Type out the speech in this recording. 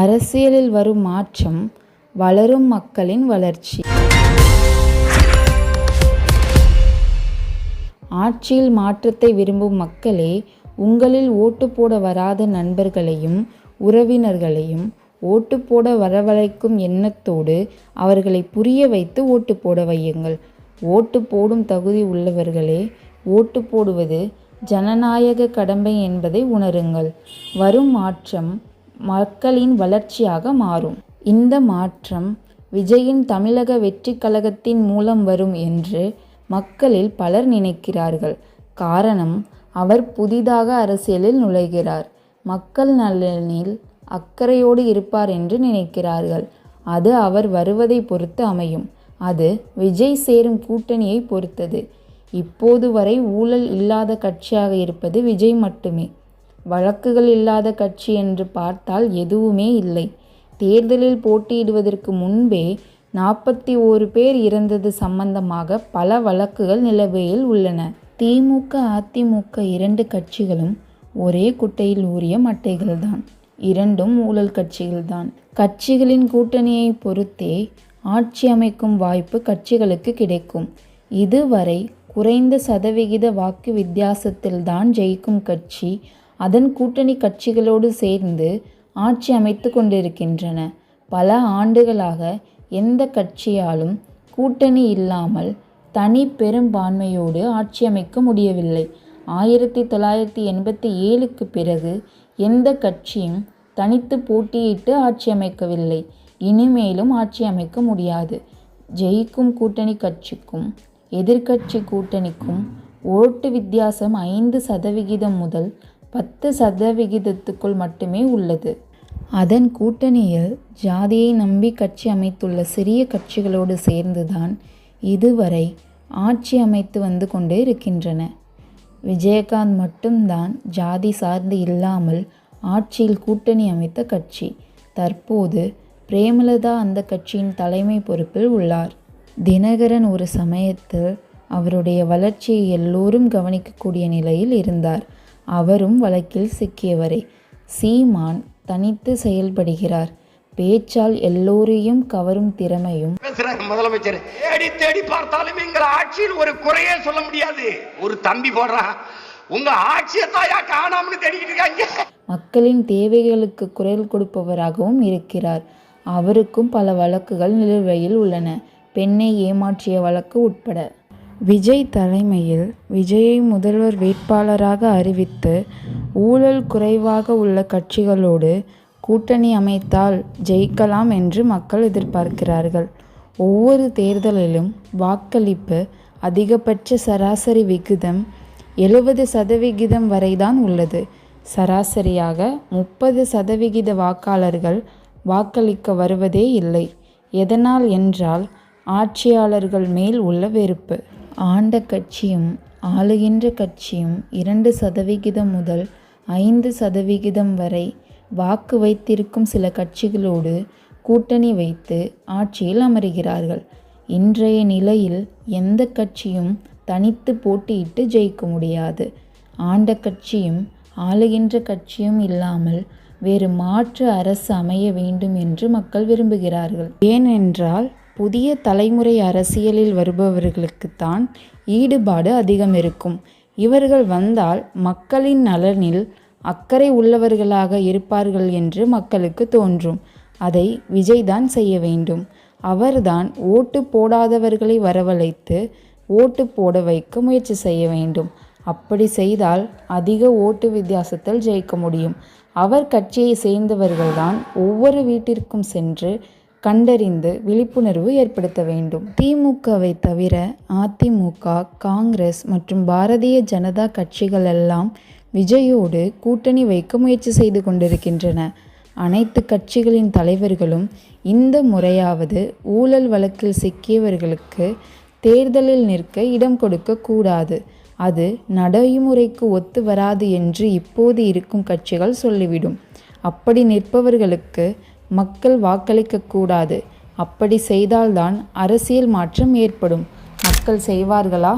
அரசியலில் வரும் மாற்றம் வளரும் மக்களின் வளர்ச்சி. ஆட்சியில் மாற்றத்தை விரும்பும் மக்களே உங்களில் ஓட்டு போட வராத நண்பர்களையும் உறவினர்களையும் ஓட்டு போட வரவழைக்கும் எண்ணத்தோடு அவர்களை புரிய வைத்து ஓட்டு போட வையுங்கள். ஓட்டு போடும் தகுதி உள்ளவர்களே ஓட்டு போடுவது ஜனநாயக கடமை என்பதை உணருங்கள். வரும் மாற்றம் மக்களின் வளர்ச்சியாக மாறும். இந்த மாற்றம் விஜயின் தமிழக வெற்றி கழகத்தின் மூலம் வரும் என்று மக்களில் பலர் நினைக்கிறார்கள். காரணம் அவர் புதிதாக அரசியலில் நுழைகிறார். மக்கள் நலனில் அக்கறையோடு இருப்பார் என்று நினைக்கிறார்கள். அது அவர் வருவதை பொறுத்து அமையும். அது விஜய் சேரும் கூட்டணியை பொறுத்தது. இப்போது வரை ஊழல் இல்லாத கட்சியாக இருப்பது விஜய் மட்டுமே. வழக்குகள் இல்லாத கட்சி என்று பார்த்தால் எதுவுமே இல்லை. தேர்தலில் போட்டியிடுவதற்கு முன்பே நாற்பத்தி ஓரு பேர் இறந்தது சம்பந்தமாக பல வழக்குகள் நிலவையில் உள்ளன. திமுக அதிமுக இரண்டு கட்சிகளும் ஒரே குட்டையில் ஊறிய மட்டைகள்தான். இரண்டும் ஊழல் கட்சிகள்தான். கட்சிகளின் கூட்டணியை பொறுத்தே ஆட்சி அமைக்கும் வாய்ப்பு கட்சிகளுக்கு கிடைக்கும். இதுவரை குறைந்த சதவிகித வாக்கு வித்தியாசத்தில்தான் ஜெயிக்கும் கட்சி அதன் கூட்டணி கட்சிகளோடு சேர்ந்து ஆட்சி அமைத்து கொண்டிருக்கின்றன. பல ஆண்டுகளாக எந்த கட்சியாலும் கூட்டணி இல்லாமல் தனி பெரும்பான்மையோடு ஆட்சி அமைக்க முடியவில்லை. ஆயிரத்தி தொள்ளாயிரத்தி எண்பத்தி ஏழுக்கு பிறகு எந்த கட்சியும் தனித்து போட்டியிட்டு ஆட்சி அமைக்கவில்லை. இனிமேலும் ஆட்சி அமைக்க முடியாது. ஜெயிக்கும் கூட்டணி கட்சிக்கும் எதிர்க்கட்சி கூட்டணிக்கும் ஓட்டு வித்தியாசம் ஐந்து சதவிகிதம் முதல் பத்து சதவிகிதத்துக்குள் மட்டுமே உள்ளது. அதன் கூட்டணியில் ஜாதியை நம்பி கட்சி அமைத்துள்ள சிறிய கட்சிகளோடு சேர்ந்துதான் இதுவரை ஆட்சி அமைத்து வந்து கொண்டே இருக்கின்றன. விஜயகாந்த் மட்டும்தான் ஜாதி சார்ந்து இல்லாமல் ஆட்சியில் கூட்டணி அமைத்த கட்சி. தற்போது பிரேமலதா அந்த கட்சியின் தலைமை பொறுப்பில் உள்ளார். தினகரன் ஒரு சமயத்தில் அவருடைய வளர்ச்சியை எல்லோரும் கவனிக்கக்கூடிய நிலையில் இருந்தார். அவரும் வழக்கில் சிக்கியவரே. சீமான் தனித்து செயல்படுகிறார். பேச்சால் எல்லோரையும் கவரும் திறமையும். முதலமைச்சர். தேடி தேடி பார்த்தாலும் எங்கள் ஆட்சியில் ஒரு குறையே சொல்ல முடியாது. ஒரு தம்பி போடுறான். உங்க ஆட்சியை தாயா காணாமனு தேடிக்கிட்டு இருக்காங்க. மக்களின் தேவைகளுக்கு குரல் கொடுப்பவராகவும் இருக்கிறார். அவருக்கும் பல வழக்குகள் நிலுவையில் உள்ளன. பெண்ணை ஏமாற்றிய வழக்கு உட்பட. விஜய் தலைமையில் விஜயை முதல்வர் வேட்பாளராக அறிவித்து ஊழல் குறைவாக உள்ள கட்சிகளோடு கூட்டணி அமைத்தால் ஜெயிக்கலாம் என்று மக்கள் எதிர்பார்க்கிறார்கள். ஒவ்வொரு தேர்தலிலும் வாக்களிப்பு அதிகபட்ச சராசரி விகிதம் எழுபது சதவிகிதம் வரைதான் உள்ளது. சராசரியாக முப்பது சதவிகித வாக்காளர்கள் வாக்களிக்க வருவதே இல்லை. எதனால் என்றால் ஆட்சியாளர்கள் மேல் உள்ள வெறுப்பு. ஆண்ட கட்சியும் ஆளுகின்ற கட்சியும் இரண்டு சதவிகிதம் முதல் ஐந்து சதவிகிதம் வரை வாக்கு வைத்திருக்கும் சில கட்சிகளோடு கூட்டணி வைத்து ஆட்சியில் அமர்கிறார்கள். இன்றைய நிலையில் எந்த கட்சியும் தனித்து போட்டியிட்டு ஜெயிக்க முடியாது. ஆண்ட கட்சியும் ஆளுகின்ற கட்சியும் இல்லாமல் வேறு மாற்று அரசு அமைய வேண்டும் என்று மக்கள் விரும்புகிறார்கள். ஏனென்றால் புதிய தலைமுறை அரசியலில் வருபவர்களுக்குத்தான் ஈடுபாடு அதிகம் இருக்கும் இவர்கள் வந்தால் மக்களின் நலனில் அக்கறை உள்ளவர்களாக இருப்பார்கள் என்று மக்களுக்கு தோன்றும். அதை விஜய் தான் செய்ய வேண்டும். அவர்தான் ஓட்டு போடாதவர்களை வரவழைத்து ஓட்டு போட வைக்க முயற்சி செய்ய வேண்டும். அப்படி செய்தால் அதிக ஓட்டு வித்தியாசத்தில் ஜெயிக்க முடியும். அவர் கட்சியை சேர்ந்தவர்கள்தான் ஒவ்வொரு வீட்டிற்கும் சென்று கண்டறிந்து விழிப்புணர்வு ஏற்படுத்த வேண்டும். திமுகவை தவிர அதிமுக காங்கிரஸ் மற்றும் பாரதிய ஜனதா கட்சிகள் எல்லாம் விஜயோடு கூட்டணி வைக்க முயற்சி செய்து கொண்டிருக்கின்றன. அனைத்து கட்சிகளின் தலைவர்களும் இந்த முறையாவது ஊழல் வழக்கில் சிக்கியவர்களுக்கு தேர்தலில் நிற்க இடம் கொடுக்க கூடாது. அது நடைமுறைக்கு ஒத்து வராது என்று இப்போது இருக்கும் கட்சிகள் சொல்லிவிடும். அப்படி நிற்பவர்களுக்கு மக்கள் வாக்களிக்க கூடாது. அப்படி செய்தால்தான் அரசியல் மாற்றம் ஏற்படும். மக்கள் செய்வார்களா?